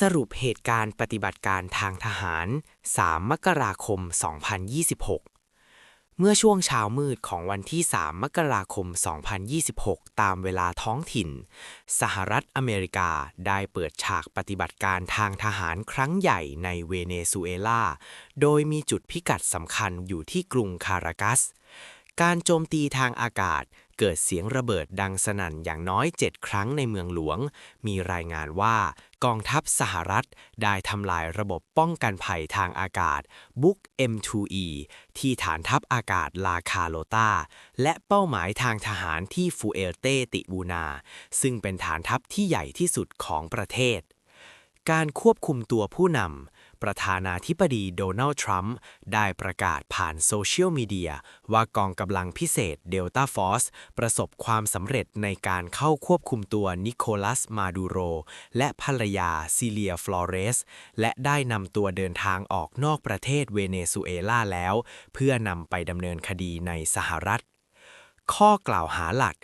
สรุปเหตุการณ์ปฏิบัติการทางทหาร 3 มกราคม 2026 เมื่อช่วงเช้ามืดของวันที่ 3 มกราคม 2026 ตามเวลาท้องถิ่น สหรัฐอเมริกาได้เปิดฉากปฏิบัติการทางทหารครั้งใหญ่ในเวเนซุเอลา โดยมีจุดพิกัดสำคัญอยู่ที่กรุงคารากัส การโจมตีทางอากาศ เกิดเสียงระเบิดดังสนั่นอย่างน้อย 7 ครั้งในเมืองหลวง มีรายงานว่ากองทัพสหรัฐได้ทำลายระบบป้องกันภัยทางอากาศบุก M2E ที่ฐานทัพอากาศลาคาโลตาและเป้าหมายทางทหารที่ฟูเอลเตติบูนา ซึ่งเป็นฐานทัพที่ใหญ่ที่สุดของประเทศ การควบคุมตัวผู้นำ ประธานาธิบดีโดนัลด์ทรัมป์ได้ประกาศผ่านโซเชียลมีเดียว่ากองกำลังพิเศษเดลต้าฟอสประสบความสำเร็จในการเข้าควบคุมตัวนิโคลัสมาดูโร และภรรยาซิเลียฟลอเรส และได้นำตัวเดินทางออกนอกประเทศเวเนซุเอลาแล้ว เพื่อนำไปดำเนินคดีในสหรัฐ ข้อกล่าวหาหลัก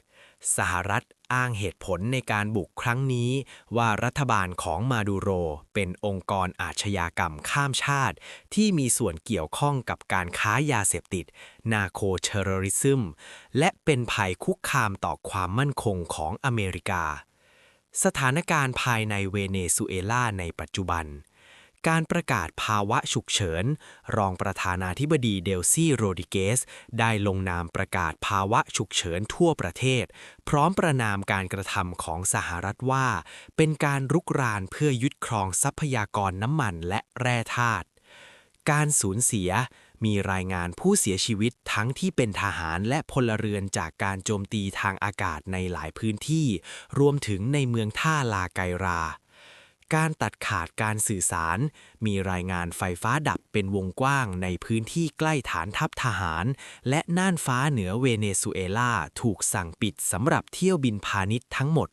สหรัฐอ้างเหตุผลในการบุกครั้งนี้ ว่ารัฐบาลของมาดูโร เป็นองค์กรอาชญากรรมข้ามชาติ ที่มีส่วนเกี่ยวข้องกับการค้ายาเสพติด นาโคเทอร์ริซึม และเป็นภัยคุกคามต่อความมั่นคงของอเมริกา สถานการณ์ภายในเวเนซุเอลาในปัจจุบัน การประกาศภาวะฉุกเฉิน รองประธานาธิบดีเดลซี่โรดิเกส ได้ลงนามประกาศภาวะฉุกเฉินทั่วประเทศ พร้อมประนามการกระทำของสหรัฐว่า เป็นการรุกรานเพื่อยึดครองทรัพยากรน้ำมันและแร่ธาตุการสูญเสียมีรายงานผู้เสียชีวิตทั้งที่เป็นทหารและพลเรือนจากการโจมตีทางอากาศในหลายพื้นที่ รวมถึงในเมืองท่าลาไกรา การตัดขาดการสื่อสาร มีรายงานไฟฟ้าดับเป็นวงกว้างในพื้นที่ใกล้ฐานทัพทหาร และน่านฟ้าเหนือเวเนซุเอลาถูกสั่งปิดสำหรับเที่ยวบินพาณิชย์ทั้งหมด